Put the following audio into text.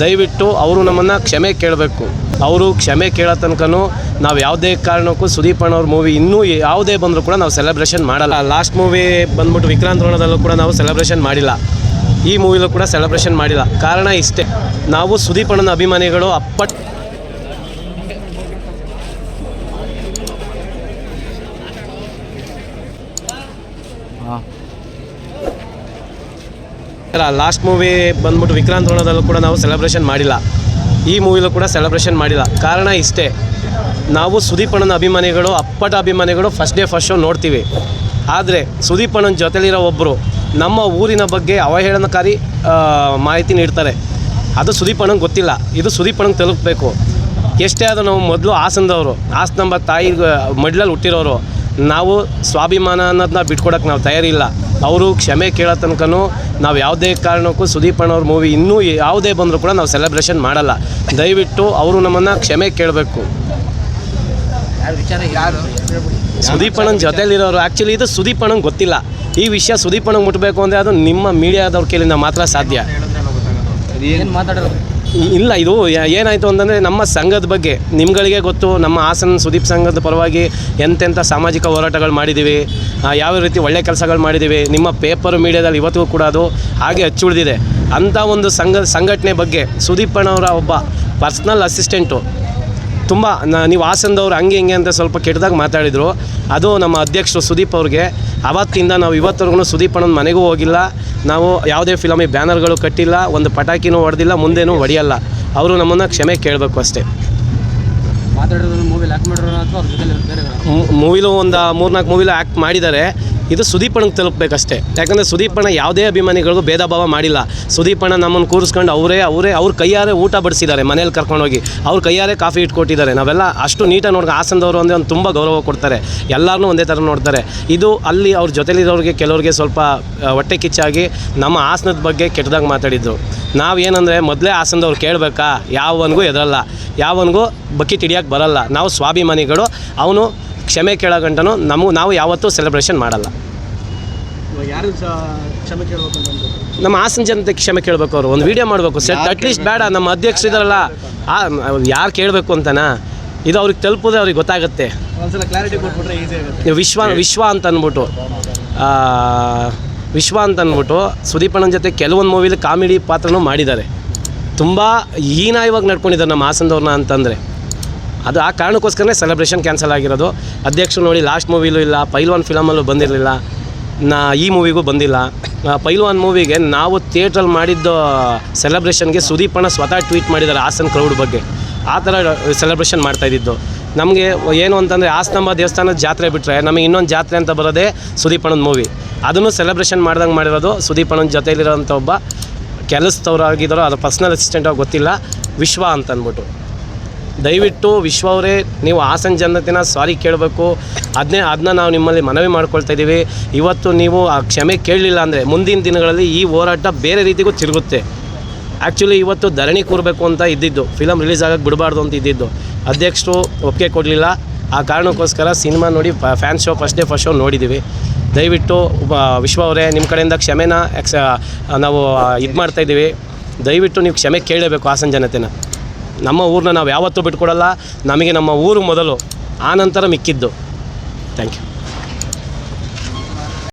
ದಯವಿಟ್ಟು ಅವರು ನಮ್ಮನ್ನು ಕ್ಷಮೆ ಕೇಳಬೇಕು. ಅವರು ಕ್ಷಮೆ ಕೇಳೋ ತನಕನೂ ನಾವು ಯಾವುದೇ ಕಾರಣಕ್ಕೂ ಸುದೀಪ್ ಅಣ್ಣವ್ರ ಮೂವಿ ಇನ್ನೂ ಯಾವುದೇ ಬಂದರೂ ಕೂಡ ನಾವು ಸೆಲೆಬ್ರೇಷನ್ ಮಾಡಲ್ಲ. ಲಾಸ್ಟ್ ಮೂವಿ ಬಂದ್ಬಿಟ್ಟು ವಿಕ್ರಾಂತ್ ರೋಣದಲ್ಲೂ ಕೂಡ ನಾವು ಸೆಲೆಬ್ರೇಷನ್ ಮಾಡಿಲ್ಲ. ಈ ಮೂವಿಲೂ ಕೂಡ ಸೆಲೆಬ್ರೇಷನ್ ಮಾಡಿಲ್ಲ. ಕಾರಣ ಇಷ್ಟೇ. ನಾವು ಸುದೀಪ್ ಅಣ್ಣನ ಅಭಿಮಾನಿಗಳು ಅಪ್ಪಟ್ ಲಾಸ್ಟ್ ಮೂವಿ ಬಂದ್ಬಿಟ್ಟು ವಿಕ್ರಾಂತ್ ರೋಣದಲ್ಲೂ ಕೂಡ ನಾವು ಸೆಲೆಬ್ರೇಷನ್ ಮಾಡಿಲ್ಲ. ಈ ಮೂವಿಲೂ ಕೂಡ ಸೆಲೆಬ್ರೇಷನ್ ಮಾಡಿಲ್ಲ. ಕಾರಣ ಇಷ್ಟೇ. ನಾವು ಸುದೀಪ್ ಅಣ್ಣನ ಅಭಿಮಾನಿಗಳು, ಅಪ್ಪಟ ಅಭಿಮಾನಿಗಳು ಫಸ್ಟ್ ಡೇ ಫಸ್ಟ್ ಶೋ ನೋಡ್ತೀವಿ. ಆದರೆ ಸುದೀಪ್ ಅಣ್ಣನ ಜೊತೆಲಿರೋ ಒಬ್ಬರು ನಮ್ಮ ಊರಿನ ಬಗ್ಗೆ ಅವಹೇಳನಕಾರಿ ಮಾಹಿತಿ ನೀಡ್ತಾರೆ. ಅದು ಸುದೀಪ್ ಗೊತ್ತಿಲ್ಲ. ಇದು ಸುದೀಪ್ ಅಣ್ಣಂಗೆ ತಲುಪಬೇಕು. ಎಷ್ಟೇ ಆದರೂ ನಾವು ಮೊದಲು ಹಾಸನದವರು ಹಾಸನ ತಾಯಿ ಮಡ್ಲಲ್ಲಿ ಹುಟ್ಟಿರೋರು, ನಾವು ಸ್ವಾಭಿಮಾನ ಅನ್ನೋದನ್ನ ಬಿಟ್ಕೊಡೋಕ್ಕೆ ನಾವು ತಯಾರಿಲ್ಲ. ಅವರು ಕ್ಷಮೆ ಕೇಳೋ ತನಕನೂ ನಾವು ಯಾವುದೇ ಕಾರಣಕ್ಕೂ ಸುದೀಪ್ ಅಣ್ಣವ್ರ ಮೂವಿ ಇನ್ನೂ ಯಾವುದೇ ಬಂದರೂ ಕೂಡ ನಾವು ಸೆಲೆಬ್ರೇಷನ್ ಮಾಡಲ್ಲ. ದಯವಿಟ್ಟು ಅವರು ನಮ್ಮನ್ನು ಕ್ಷಮೆ ಕೇಳಬೇಕು. ಸುದೀಪಣ್ಣನ ಜೊತೆಲಿರೋರು ಆ್ಯಕ್ಚುಲಿ ಇದು ಸುದೀಪ್ ಅಣ್ಣಂಗೆ ಗೊತ್ತಿಲ್ಲ. ಈ ವಿಷಯ ಸುದೀಪ್ ಅಣ್ಣಂಗೆ ಮುಟ್ಟಬೇಕು ಅಂದರೆ ಅದು ನಿಮ್ಮ ಮೀಡಿಯಾದವ್ರ ಕೇಳಿಂದ ಮಾತ್ರ ಸಾಧ್ಯ. ಏನು ಮಾತಾಡೋದು? ಇಲ್ಲ, ಇದು ಏನಾಯಿತು ಅಂತಂದರೆ ನಮ್ಮ ಸಂಘದ ಬಗ್ಗೆ ನಿಮ್ಗಳಿಗೆ ಗೊತ್ತು, ನಮ್ಮ ಹಾಸನ ಸುದೀಪ್ ಸಂಘದ ಪರವಾಗಿ ಎಂತೆಂಥ ಸಾಮಾಜಿಕ ಹೋರಾಟಗಳು ಮಾಡಿದ್ದೀವಿ ಯಾವ ರೀತಿ ಒಳ್ಳೆ ಕೆಲಸಗಳು ಮಾಡಿದ್ದೀವಿ, ನಿಮ್ಮ ಪೇಪರ್ ಮೀಡಿಯಾದಲ್ಲಿ ಇವತ್ತಿಗೂ ಕೂಡ ಅದು ಹಾಗೆ ಹಚ್ಚುಳಿದಿದೆ ಅಂಥ ಒಂದು ಸಂಘ ಸಂಘಟನೆ ಬಗ್ಗೆ ಸುದೀಪ್ ಅಣ್ಣವರ ಒಬ್ಬ ಪರ್ಸ್ನಲ್ ಅಸಿಸ್ಟೆಂಟು ತುಂಬ ನೀವು ಹಾಸನದವ್ರು ಹಂಗೆ ಹಿಂಗೆ ಅಂತ ಸ್ವಲ್ಪ ಕೆಟ್ಟದಾಗಿ ಮಾತಾಡಿದರು. ಅದು ನಮ್ಮ ಅಧ್ಯಕ್ಷರು ಸುದೀಪ್ ಅವ್ರಿಗೆ. ಅವತ್ತಿಂದ ನಾವು ಇವತ್ತವರೆಗೂ ಸುದೀಪ್ ಅಣ್ಣನ ಮನೆಗೂ ಹೋಗಿಲ್ಲ. ನಾವು ಯಾವುದೇ ಫಿಲಮಿಗೆ ಬ್ಯಾನರ್ಗಳು ಕಟ್ಟಿಲ್ಲ ಒಂದು ಪಟಾಕಿನೂ ಹೊಡೆದಿಲ್ಲ ಮುಂದೇನೂ ಹೊಡೆಯಲ್ಲ. ಅವರು ನಮ್ಮನ್ನು ಕ್ಷಮೆ ಕೇಳಬೇಕು ಅಷ್ಟೇ. ಮೂವಿಲೂ ಒಂದು ಮೂರ್ನಾಲ್ಕು ಮೂವಿಲೂ ಆ್ಯಕ್ಟ್ ಮಾಡಿದ್ದಾರೆ. ಇದು ಸುದೀಪಣ್ಣಗೆ ತಲುಪಬೇಕಷ್ಟೇ. ಯಾಕಂದರೆ ಸುದೀಪಣ್ಣ ಯಾವುದೇ ಅಭಿಮಾನಿಗಳಿಗೂ ಭೇದ ಭಾವ ಮಾಡಿಲ್ಲ. ಸುದೀಪಣ್ಣ ನಮ್ಮನ್ನು ಕೂರಿಸ್ಕೊಂಡು ಅವರೇ ಅವರೇ, ಅವ್ರ ಕೈಯಾರೆ ಊಟ ಬಡಿಸಿದ್ದಾರೆ ಮನೇಲಿ ಕರ್ಕೊಂಡೋಗಿ. ಅವ್ರ ಕೈಯಾರೆ ಕಾಫಿ ಇಟ್ಕೊಟ್ಟಿದ್ದಾರೆ. ನಾವೆಲ್ಲ ಅಷ್ಟು ನೀಟಾಗಿ ನೋಡ್ಕೊಂಡು ಹಾಸನದವರು ಅಂದರೆ ಒಂದು ತುಂಬ ಗೌರವ ಕೊಡ್ತಾರೆ. ಎಲ್ಲರನ್ನೂ ಒಂದೇ ಥರ ನೋಡ್ತಾರೆ. ಇದು ಅಲ್ಲಿ ಅವ್ರ ಜೊತೆಲಿರೋರಿಗೆ ಕೆಲವ್ರಿಗೆ ಸ್ವಲ್ಪ ಹೊಟ್ಟೆ ಕಿಚ್ಚಾಗಿ ನಮ್ಮ ಹಾಸನದ ಬಗ್ಗೆ ಕೆಟ್ಟದಾಗಿ ಮಾತಾಡಿದ್ರು. ನಾವೇನಂದರೆ ಮೊದಲೇ ಹಾಸನದವ್ರು ಕೇಳಬೇಕಾ? ಯಾವನಿಗೂ ಎದರಲ್ಲ ಯಾವನಿಗೂ ಬಕೆಟ್ ಹಿಡಿಯೋಕ್ಕೆ ಬರಲ್ಲ. ನಾವು ಸ್ವಾಭಿಮಾನಿಗಳು. ಅವನು ಕ್ಷಮೆ ಕೇಳೋ ಗಂಟನೂ ನಮಗೂ ನಾವು ಯಾವತ್ತೂ ಸೆಲೆಬ್ರೇಷನ್ ಮಾಡಲ್ಲ. ಯಾರು ಕ್ಷಮೆ ಕೇಳಬೇಕು ಅಂತ ನಮ್ಮ ಹಾಸನ ಜನತೆ ಕ್ಷಮೆ ಕೇಳಬೇಕು ಅವರು ಒಂದು ವೀಡಿಯೋ ಮಾಡಬೇಕು. ಸೆಟ್ ಅಟ್ಲೀಸ್ಟ್ ಬೇಡ ನಮ್ಮ ಅಧ್ಯಕ್ಷರು ಇದಾರಲ್ಲ. ಆ ಯಾರು ಕೇಳಬೇಕು ಅಂತನಾ? ಇದು ಅವ್ರಿಗೆ ತಲುಪಿದ್ರೆ ಅವ್ರಿಗೆ ಗೊತ್ತಾಗುತ್ತೆ. ವಿಶ್ವ ವಿಶ್ವ ಅಂತ ಅಂದ್ಬಿಟ್ಟು ವಿಶ್ವ ಅಂತ ಅಂದ್ಬಿಟ್ಟು ಸುದೀಪನ ಜೊತೆ ಕೆಲವೊಂದು ಮೂವಿಲಿ ಕಾಮಿಡಿ ಪಾತ್ರನೂ ಮಾಡಿದ್ದಾರೆ. ತುಂಬ ಹೀನಾಯವಾಗಿ ನಡ್ಕೊಂಡಿದ್ದಾರೆ ನಮ್ಮ ಹಾಸನದವ್ರನ್ನ ಅಂತಂದರೆ. ಅದು ಆ ಕಾರಣಕ್ಕೋಸ್ಕರನೇ ಸೆಲೆಬ್ರೇಷನ್ ಕ್ಯಾನ್ಸಲ್ ಆಗಿರೋದು. ಅಧ್ಯಕ್ಷರು ನೋಡಿ ಲಾಸ್ಟ್ ಮೂವಿಲೂ ಇಲ್ಲ, ಪೈಲ್ವಾನ್ ಫಿಲಮಲ್ಲೂ ಬಂದಿರಲಿಲ್ಲ. ನಾ ಈ ಮೂವಿಗೂ ಬಂದಿಲ್ಲ. ಪೈಲ್ವಾನ್ ಮೂವಿಗೆ ನಾವು ಥಿಯೇಟ್ರಲ್ಲಿ ಮಾಡಿದ್ದು ಸೆಲೆಬ್ರೇಷನ್ಗೆ ಸುದೀಪ್ ಅಣ್ಣ ಸ್ವತಃ ಟ್ವೀಟ್ ಮಾಡಿದ್ದಾರೆ ಹಾಸನ ಕ್ರೌಡ್ ಬಗ್ಗೆ. ಆ ಥರ ಸೆಲೆಬ್ರೇಷನ್ ಮಾಡ್ತಾ ಇದ್ದಿದ್ದು. ನಮಗೆ ಏನು ಅಂತಂದರೆ ಆಸ್ತಂಬ ದೇವಸ್ಥಾನದ ಜಾತ್ರೆ ಬಿಟ್ಟರೆ ನಮಗೆ ಇನ್ನೊಂದು ಜಾತ್ರೆ ಅಂತ ಬರೋದೇ ಸುದೀಪ್ ಅಣ್ಣನ ಮೂವಿ ಅದನ್ನು ಸೆಲೆಬ್ರೇಷನ್ ಮಾಡ್ದಂಗೆ ಮಾಡಿರೋದು ಸುದೀಪ್ ಅಣ್ಣನ ಜೊತೆಯಲ್ಲಿರೋಂಥ ಒಬ್ಬ. ಕೆಲಸದವ್ರಾಗಿದ್ದಾರೋ ಅದು ಪರ್ಸ್ನಲ್ ಅಸಿಸ್ಟೆಂಟ್ ಗೊತ್ತಿಲ್ಲ. ವಿಶ್ವ ಅಂತ ಅಂದ್ಬಿಟ್ಟು ದಯವಿಟ್ಟು ವಿಶ್ವ ಅವರೇ, ನೀವು ಹಾಸನ ಜನತೆನ ಸಾರಿ ಕೇಳಬೇಕು. ಅದನ್ನೇ ಅದನ್ನ ನಾವು ನಿಮ್ಮಲ್ಲಿ ಮನವಿ ಮಾಡ್ಕೊಳ್ತಾ ಇದ್ದೀವಿ. ಇವತ್ತು ನೀವು ಆ ಕ್ಷಮೆ ಕೇಳಲಿಲ್ಲ ಅಂದರೆ ಮುಂದಿನ ದಿನಗಳಲ್ಲಿ ಈ ಹೋರಾಟ ಬೇರೆ ರೀತಿಗೂ ತಿರುಗುತ್ತೆ. ಆ್ಯಕ್ಚುಲಿ ಇವತ್ತು ಧರಣಿ ಕೂರಬೇಕು ಅಂತ ಇದ್ದಿದ್ದು ಫಿಲಮ್ ರಿಲೀಸ್ ಆಗೋಕ್ಕೆ ಬಿಡಬಾರ್ದು ಅಂತ ಇದ್ದಿದ್ದು. ಅಧ್ಯಕ್ಷರು ಒಪ್ಪಿಗೆ ಕೊಡಲಿಲ್ಲ. ಆ ಕಾರಣಕ್ಕೋಸ್ಕರ ಸಿನಿಮಾ ನೋಡಿ fan show first day first show ನೋಡಿದ್ದೀವಿ. ದಯವಿಟ್ಟು ವಿಶ್ವ ಅವರೇ, ನಿಮ್ಮ ಕಡೆಯಿಂದ ಕ್ಷಮೆನ ಎಕ್ಸ ನಾವು ಇದು ಮಾಡ್ತಾಯಿದ್ದೀವಿ ದಯವಿಟ್ಟು ನೀವು ಕ್ಷಮೆ ಕೇಳಬೇಕು ಹಾಸನ ಜನತೆನ. ನಮ್ಮ ಊರನ್ನ ನಾವು ಯಾವತ್ತೂ ಬಿಟ್ಕೊಡಲ್ಲ. ನಮಗೆ ನಮ್ಮ ಊರು ಮೊದಲು. ಆನಂತರ ಮಿಕ್ಕಿದ್ದು. Thank you